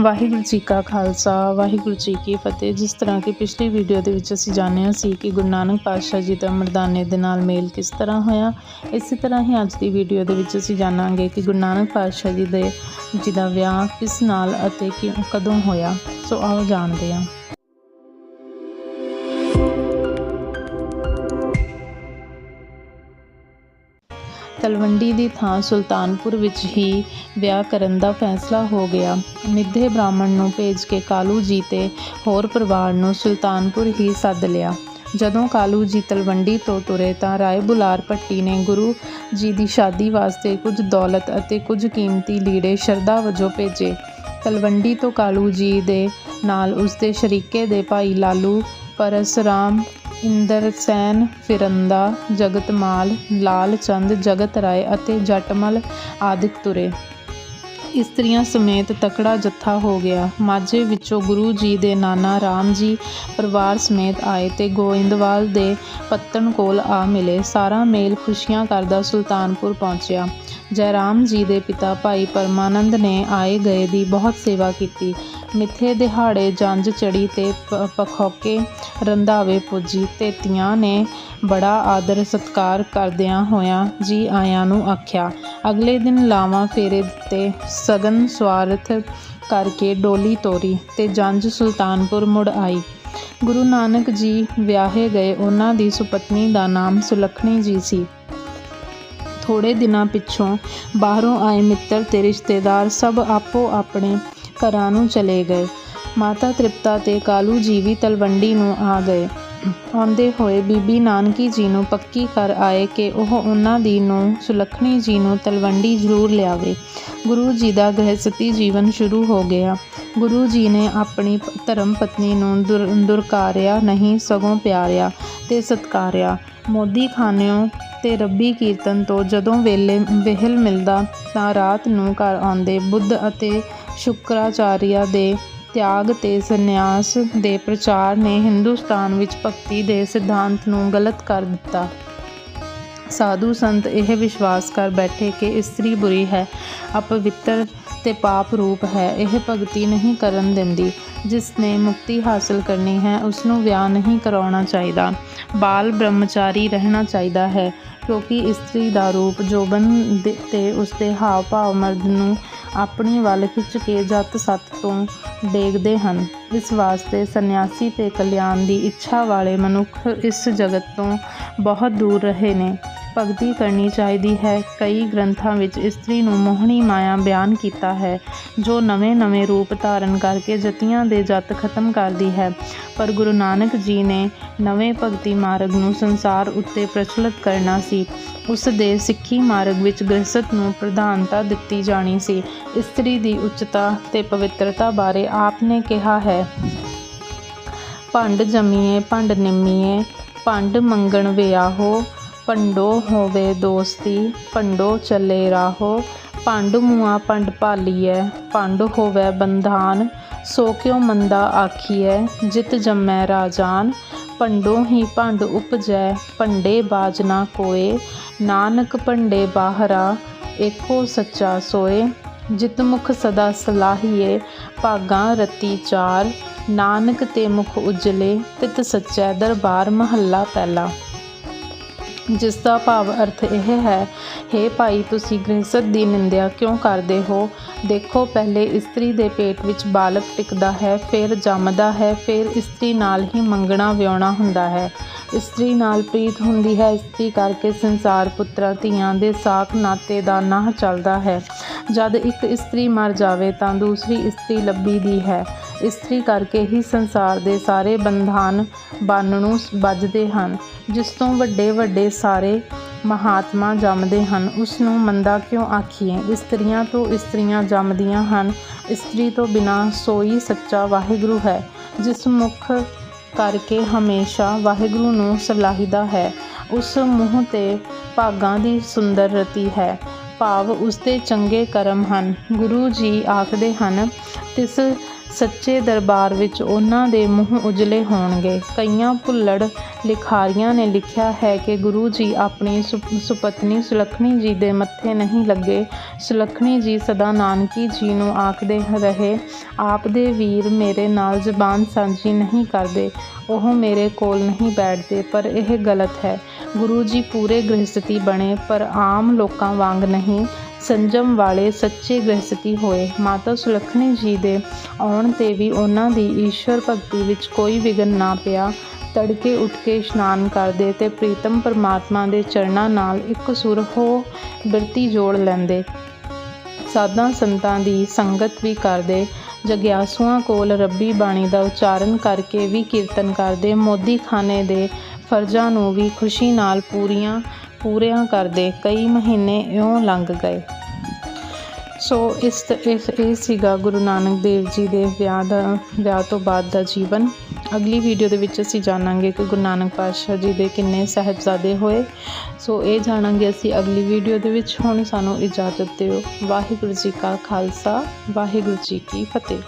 ਵਾਹਿਗੁਰੂ ਜੀ ਕਾ ਖਾਲਸਾ, ਵਾਹਿਗੁਰੂ ਜੀ ਕੀ ਫਤਿਹ। ਜਿਸ ਤਰ੍ਹਾਂ ਕਿ ਪਿਛਲੀ ਵੀਡੀਓ ਦੇ ਵਿੱਚ ਅਸੀਂ ਜਾਣਿਆ ਸੀ ਕਿ ਗੁਰੂ ਨਾਨਕ ਪਾਤਸ਼ਾਹ ਜੀ ਦਾ ਮਰਦਾਨੇ ਦੇ ਨਾਲ ਮੇਲ ਕਿਸ ਤਰ੍ਹਾਂ ਹੋਇਆ। ਇਸੇ ਤਰ੍ਹਾਂ ਹੀ ਅੱਜ ਦੀ ਵੀਡੀਓ ਦੇ ਵਿੱਚ ਅਸੀਂ ਜਾਣਾਂਗੇ ਕਿ ਗੁਰੂ ਨਾਨਕ ਪਾਤਸ਼ਾਹ ਜੀ ਦੇ, ਜੀ ਦਾ ਵਿਆਹ ਕਿਸ ਨਾਲ ਅਤੇ ਕਿ ਕਦੋਂ ਹੋਇਆ। ਸੋ ਆਓ ਜਾਣਦੇ ਹਾਂ। ਤਲਵੰਡੀ ਦੀ ਥਾਂ ਸੁਲਤਾਨਪੁਰ ਵਿੱਚ ਹੀ ਵਿਆਹ ਕਰਨ ਦਾ ਫੈਸਲਾ ਹੋ ਗਿਆ। ਮਿੱਧੇ ਬ੍ਰਾਹਮਣ ਨੂੰ ਭੇਜ ਕੇ ਕਾਲੂ ਜੀ ਤੇ ਹੋਰ ਪਰਿਵਾਰ ਨੂੰ ਸੁਲਤਾਨਪੁਰ ਹੀ ਸੱਦ ਲਿਆ। ਜਦੋਂ ਕਾਲੂ ਜੀ ਤਲਵੰਡੀ ਤੋਂ ਤੁਰੇ ਤਾਂ ਰਾਏ ਬੁਲਾਰ ਭੱਟੀ ਨੇ ਗੁਰੂ ਜੀ ਦੀ ਸ਼ਾਦੀ ਵਾਸਤੇ ਕੁਝ ਦੌਲਤ ਅਤੇ ਕੁਝ ਕੀਮਤੀ ਲੀੜੇ ਸ਼ਰਧਾ ਵਜੋਂ ਭੇਜੇ। ਤਲਵੰਡੀ ਤੋਂ ਕਾਲੂ ਜੀ ਦੇ ਨਾਲ ਉਸਦੇ ਸ਼ਰੀਕੇ ਦੇ ਭਾਈ ਲਾਲੂ ਪਰਸਰਾਮ ਇੰਦਰਸੈਨ ਫਿਰੰਦਾ, ਜਗਤਮਾਲ, ਲਾਲ ਚੰਦ, ਜਗਤ ਰਾਏ ਅਤੇ ਜਟਮਲ ਆਦਿਕ ਤੁਰੇ। ਇਸਤਰੀਆਂ ਸਮੇਤ ਤਕੜਾ ਜੱਥਾ ਹੋ ਗਿਆ। ਮਾਝੇ ਵਿੱਚੋਂ ਗੁਰੂ ਜੀ ਦੇ ਨਾਨਾ ਰਾਮ ਜੀ ਪਰਿਵਾਰ ਸਮੇਤ ਆਏ ਤੇ ਗੋਇੰਦਵਾਲ ਦੇ ਪੱਤਣ ਕੋਲ ਆ ਮਿਲੇ। ਸਾਰਾ ਮੇਲ ਖੁਸ਼ੀਆਂ ਕਰਦਾ ਸੁਲਤਾਨਪੁਰ ਪਹੁੰਚਿਆ। ਜੈਰਾਮ ਜੀ ਦੇ ਪਿਤਾ ਭਾਈ ਪਰਮਾਨੰਦ ਨੇ ਆਏ ਗਏ ਦੀ ਬਹੁਤ ਸੇਵਾ ਕੀਤੀ। ਮਿੱਥੇ ਦਿਹਾੜੇ ਜੰਜ ਚੜੀ ਤੇ ਪ- ਪਖੌਕੇ ਰੰਧਾਵੇ ਪੁੱਜੀ। ਤੇ ਧੀਆਂ ਨੇ ਬੜਾ ਆਦਰ ਸਤਿਕਾਰ ਕਰਦਿਆਂ ਹੋਇਆਂ ਜੀ ਆਇਆਂ ਨੂੰ ਆਖਿਆ, ਅਗਲੇ ਦਿਨ ਲਾਵਾਂ ਫੇਰੇ ਦਿੱਤੇ ਸਗਨ ਸਵਾਰਥ ਕਰਕੇ ਡੋਲੀ ਤੋਰੀ ਤੇ ਜੰਜ ਸੁਲਤਾਨਪੁਰ ਮੁੜ ਆਈ। ਗੁਰੂ ਨਾਨਕ ਜੀ ਵਿਆਹੇ ਗਏ। ਉਹਨਾਂ ਦੀ ਸੁਪਤਨੀ ਦਾ ਨਾਮ ਸੁਲੱਖਣੀ ਜੀ ਸੀ। ਥੋੜੇ ਦਿਨਾਂ ਪਿੱਛੋਂ ਬਾਹਰੋਂ ਆਏ ਮਿੱਤਰ ਤੇ ਰਿਸ਼ਤੇਦਾਰ ਸਭ ਆਪੋ ਆਪਣੇ ਘਰਾਂ ਨੂੰ ਚਲੇ ਗਏ। ਮਾਤਾ ਤ੍ਰਿਪਤਾ ਤੇ ਕਾਲੂ ਜੀ ਵੀ ਤਲਵੰਡੀ ਨੂੰ ਆ ਗਏ। ਆਉਂਦੇ ਹੋਏ ਬੀਬੀ ਨਾਨਕੀ ਜੀ ਨੂੰ ਪੱਕੀ ਕਰ ਆਏ ਕਿ ਉਹ ਉਹਨਾਂ ਦੀ ਨੂੰ ਸੁਲੱਖਣੀ ਜੀ ਨੂੰ ਤਲਵੰਡੀ ਜ਼ਰੂਰ ਲਿਆਵੇ। ਗੁਰੂ ਜੀ ਦਾ ਗ੍ਰਹਸਥੀ ਜੀਵਨ ਸ਼ੁਰੂ ਹੋ ਗਿਆ। ਗੁਰੂ ਜੀ ਨੇ ਆਪਣੀ ਧਰਮ ਪਤਨੀ ਨੂੰ ਦੁਰ, ਦੁਰਕਾਰਿਆ ਨਹੀਂ, ਸਗੋਂ ਪਿਆਰਿਆ ਤੇ ਸਤਕਾਰਿਆ। ਮੋਦੀ ਖਾਨਿਓ ਤੇ ਰੱਬੀ ਕੀਰਤਨ ਤੋਂ ਜਦੋਂ ਵੇਲੇ, ਵਿਹਲ ਮਿਲਦਾ ਤਾਂ ਰਾਤ ਨੂੰ ਘਰ ਆਉਂਦੇ ਬੁੱਧ ਅਤੇ ਸ਼ੁਕਰਾਚਾਰਿਆ ਦੇ ਤਿਆਗ ਤੇ ਸੰਨਿਆਸ ਦੇ ਪ੍ਰਚਾਰ ਨੇ ਹਿੰਦੁਸਤਾਨ ਵਿੱਚ ਭਗਤੀ ਦੇ ਸਿਧਾਂਤ ਨੂੰ ਗਲਤ ਕਰ ਦਿੱਤਾ। ਸਾਧੂ ਸੰਤ ਇਹ ਵਿਸ਼ਵਾਸ ਕਰ ਬੈਠੇ ਕਿ ਇਸਤਰੀ ਬੁਰੀ ਹੈ, ਅਪਵਿੱਤਰ ਤੇ ਪਾਪ ਰੂਪ ਹੈ, ਇਹ ਭਗਤੀ ਨਹੀਂ ਕਰਨ ਦਿੰਦੀ। ਜਿਸ ਨੇ ਮੁਕਤੀ ਹਾਸਲ ਕਰਨੀ ਹੈ ਉਸ ਨੂੰ ਵਿਆਹ ਨਹੀਂ ਕਰਾਉਣਾ ਚਾਹੀਦਾ। ਬਾਲ ਬ੍ਰਹਮਚਾਰੀ ਰਹਿਣਾ ਚਾਹੀਦਾ ਹੈ, ਕਿਉਂਕਿ ਇਸਤਰੀ ਦਾ ਰੂਪ ਜੋਬਨ ਦੇ- ਤੇ ਉਸਦੇ ਹਾਵ ਭਾਵ ਮਰਦ ਨੂੰ ਆਪਣੀ ਵੱਲ ਖਿੱਚ ਕੇ ਜੱਤ ਸੱਤ ਤੋਂ ਡੇਗਦੇ ਹਨ। ਇਸ ਵਾਸਤੇ ਸੰਨਿਆਸੀ ਤੇ ਕਲਿਆਣ ਦੀ ਇੱਛਾ ਵਾਲੇ ਮਨੁੱਖ ਇਸ ਜਗਤ ਤੋਂ ਬਹੁਤ ਦੂਰ ਰਹੇ ਨੇ। ਭਗਤੀ ਕਰਨੀ ਚਾਹੀਦੀ ਹੈ। ਕਈ ਗ੍ਰੰਥਾਂ ਵਿੱਚ ਇਸਤਰੀ ਨੂੰ ਮੋਹਣੀ ਮਾਇਆ ਬਿਆਨ ਕੀਤਾ ਹੈ, ਜੋ ਨਵੇਂ-ਨਵੇਂ ਰੂਪ ਧਾਰਨ ਕਰਕੇ ਜਤੀਆਂ ਦੇ ਜੱਤ ਖਤਮ ਕਰਦੀ ਹੈ। ਪਰ ਗੁਰੂ ਨਾਨਕ ਜੀ ਨੇ ਨਵੇਂ ਭਗਤੀ ਮਾਰਗ ਨੂੰ ਸੰਸਾਰ ਉੱਤੇ ਪ੍ਰਚਲਿਤ ਕਰਨਾ ਸੀ। ਉਸ ਦੇ ਸਿੱਖੀ ਮਾਰਗ ਵਿੱਚ ਗ੍ਰਸਤ ਨੂੰ ਪ੍ਰਧਾਨਤਾ ਦਿੱਤੀ ਜਾਣੀ ਸੀ। ਇਸਤਰੀ ਦੀ ਉੱਚਤਾ ਤੇ ਪਵਿੱਤਰਤਾ ਬਾਰੇ ਆਪ ਨੇ ਕਿਹਾ ਹੈ। ਭੰਡ ਜੰਮੀਏ, ਭੰਡ ਨਿੰਮੀਏ, ਭੰਡ ਮੰਗਣ ਵਿਆਹੋ ਭੰਡੋ ਹੋਵੇ ਦੋਸਤੀ, ਭੰਡੋ ਚੱਲੇ ਰਾਹੋ। ਭੰਡ ਮੂਆ ਭੰਡ ਭਾਲੀਐ, ਭੰਡ ਹੋਵੇ ਬੰਧਾਨ। ਸੋ ਕਿਉ ਮੰਦਾ ਆਖੀਐ, ਜਿਤ ਜੰਮੈ ਰਾਜਾਨ। ਭੰਡੋ ਹੀ ਭੰਡ ਉਪਜੈ, ਭੰਡੇ ਬਾਜ ਨਾ ਕੋਏ। ਨਾਨਕ ਭੰਡੇ ਬਾਹਰਾ, ਏਕੋ ਸੱਚਾ ਸੋਏ। ਜਿਤ ਮੁਖ ਸਦਾ ਸਲਾਹੀਏ ਭਾਗਾਂ ਰਤੀ ਚਾਰ ਨਾਨਕ ਤੇ ਮੁਖ ਉਜਲੇ, ਤਿਤ ਸੱਚੈ ਦਰਬਾਰ ਮਹੱਲਾ ਪਹਿਲਾ। ਜਿਸ ਦਾ ਭਾਵ ਅਰਥ ਇਹ ਹੈ हे ਭਾਈ, ਤੁਸੀਂ ਗ੍ਰਹਿਸਤ ਦੀ ਨਿੰਦਿਆ ਕਿਉਂ ਕਰਦੇ ਹੋ? ਦੇਖੋ, ਪਹਿਲੇ ਇਸਤਰੀ ਦੇ ਪੇਟ ਵਿੱਚ ਬਾਲਕ ਟਿਕਦਾ ਹੈ, ਫਿਰ ਜੰਮਦਾ ਹੈ, ਫਿਰ ਇਸਤਰੀ ਨਾਲ ਹੀ ਮੰਗਣਾ ਵਿਆਹੁਣਾ ਹੁੰਦਾ ਹੈ। ਇਸਤਰੀ ਨਾਲ ਪ੍ਰੀਤ ਹੁੰਦੀ ਹੈ, ਇਸਤਰੀ ਕਰਕੇ ਸੰਸਾਰ ਪੁੱਤਰਾਂ ਧੀਆਂ ਦੇ ਸਾਖ ਨਾਤੇ ਦਾ ਨਾਹ ਚੱਲਦਾ ਹੈ। ਜਦ ਇੱਕ ਇਸਤਰੀ ਮਰ ਜਾਵੇ, ਤਾਂ ਦੂਸਰੀ ਇਸਤਰੀ ਲੱਭੀ ਦੀ ਹੈ। ਇਸਤਰੀ ਕਰਕੇ ਹੀ ਸੰਸਾਰ ਦੇ ਸਾਰੇ ਬੰਧਨ ਬੰਨ ਨੂੰ ਵੱਜਦੇ ਹਨ, ਜਿਸ ਤੋਂ ਵੱਡੇ ਵੱਡੇ ਸਾਰੇ ਮਹਾਤਮਾ ਜੰਮਦੇ ਹਨ। ਉਸ ਨੂੰ ਮੰਦਾ ਕਿਉਂ ਆਖੀਏ? ਇਸਤਰੀਆਂ ਤੋਂ ਇਸਤਰੀਆਂ ਜੰਮਦੀਆਂ ਹਨ। ਇਸਤਰੀ ਤੋਂ ਬਿਨਾ ਸੋਈ ਸੱਚਾ ਵਾਹਿਗੁਰੂ ਹੈ, ਜਿਸ ਮੁਖ ਕਰਕੇ ਹਮੇਸ਼ਾ ਵਾਹਿਗੁਰੂ ਨੂੰ ਸਲਾਹੀਦਾ ਹੈ। ਉਸ ਮੂੰਹ ਤੇ ਭਾਗਾਂ ਦੀ ਸੁੰਦਰ ਰਤੀ ਹੈ। ਭਾਵ ਉਸਦੇ ਚੰਗੇ ਕਰਮ ਹਨ। ਗੁਰੂ ਜੀ ਆਖਦੇ ਹਨ, ਤਿਸ ਸੱਚੇ ਦਰਬਾਰ ਵਿੱਚ ਉਹਨਾਂ ਦੇ ਮੂੰਹ ਉਜਲੇ ਹੋਣਗੇ। ਕਈਆਂ ਭੁੱਲੜ ਲਿਖਾਰੀਆਂ ਨੇ ਲਿਖਿਆ ਹੈ ਕਿ ਗੁਰੂ ਜੀ ਆਪਣੀ ਸੁ- ਸੁਪਤਨੀ ਸੁਲੱਖਣੀ ਜੀ ਦੇ ਮੱਥੇ ਨਹੀਂ ਲੱਗੇ। ਸੁਲੱਖਣੀ ਜੀ ਸਦਾ ਨਾਨਕੀ ਜੀ ਨੂੰ ਆਖਦੇ ਰਹੇ, ਆਪ ਦੇ ਵੀਰ ਮੇਰੇ ਨਾਲ ਜ਼ਬਾਨ ਸਾਂਝੀ ਨਹੀਂ ਕਰਦੇ। ਉਹ ਮੇਰੇ ਕੋਲ ਨਹੀਂ ਬੈਠਦੇ, ਪਰ ਇਹ ਗਲਤ ਹੈ। ਗੁਰੂ ਜੀ ਪੂਰੇ ਗ੍ਰਹਸਤੀ ਬਣੇ, ਪਰ ਆਮ ਲੋਕਾਂ ਵਾਂਗ ਨਹੀਂ। ਸੰਜਮ ਵਾਲੇ ਸੱਚੇ ਗ੍ਰਹਸਤੀ ਹੋਏ। ਮਾਤਾ ਸੁਲੱਖਣੀ ਜੀ ਦੇ ਆਉਣ ਤੇ ਵੀ ਉਹਨਾਂ ਦੀ ਈਸ਼ਵਰ ਭਗਤੀ ਵਿੱਚ ਕੋਈ ਵਿਘਨ ਨਾ ਪਿਆ। ਤੜਕੇ ਉੱਠ ਕੇ ਇਸ਼ਨਾਨ ਕਰਦੇ ਤੇ ਪ੍ਰੀਤਮ ਪਰਮਾਤਮਾ ਦੇ ਚਰਨਾਂ ਨਾਲ ਇੱਕ ਸੁਰ ਹੋ ਬਿਰਤੀ ਜੋੜ ਲੈਂਦੇ। ਸਾਧਾਂ ਸੰਤਾਂ ਦੀ ਸੰਗਤ ਵੀ ਕਰਦੇ। ਜਗਿਆਸੂਆਂ ਕੋਲ ਰੱਬੀ ਬਾਣੀ ਦਾ ਉਚਾਰਨ ਕਰਕੇ ਵੀ ਕੀਰਤਨ ਕਰਦੇ। ਮੋਦੀ ਖਾਨੇ ਦੇ ਫਰਜ਼ਾਂ ਨੂੰ ਵੀ ਖੁਸ਼ੀ ਨਾਲ ਪੂਰੀਆਂ ਪੂਰਿਆਂ ਕਰਦੇ ਕਈ ਮਹੀਨੇ ਇਉਂ ਲੰਘ ਗਏ। ਸੋ ਇਸ ਇਸ, ਇਹ ਸੀਗਾ ਗੁਰੂ ਨਾਨਕ ਦੇਵ ਜੀ ਦੇ ਵਿਆਹ ਦਾ, ਵਿਆਹ ਤੋਂ ਬਾਅਦ ਦਾ ਜੀਵਨ। ਅਗਲੀ ਵੀਡੀਓ ਦੇ ਵਿੱਚ ਅਸੀਂ ਜਾਣਾਂਗੇ ਕਿ ਗੁਰੂ ਨਾਨਕ ਪਾਤਸ਼ਾਹ ਜੀ ਦੇ ਕਿੰਨੇ ਸਾਹਿਬਜ਼ਾਦੇ ਹੋਏ। ਸੋ ਇਹ ਜਾਣਾਂਗੇ ਅਸੀਂ ਅਗਲੀ ਵੀਡੀਓ ਦੇ ਵਿੱਚ। ਹੁਣ ਸਾਨੂੰ ਇਜਾਜ਼ਤ ਦਿਓ। ਵਾਹਿਗੁਰੂ ਜੀ ਕਾ ਖਾਲਸਾ, ਵਾਹਿਗੁਰੂ ਜੀ ਕੀ ਫਤਿਹ।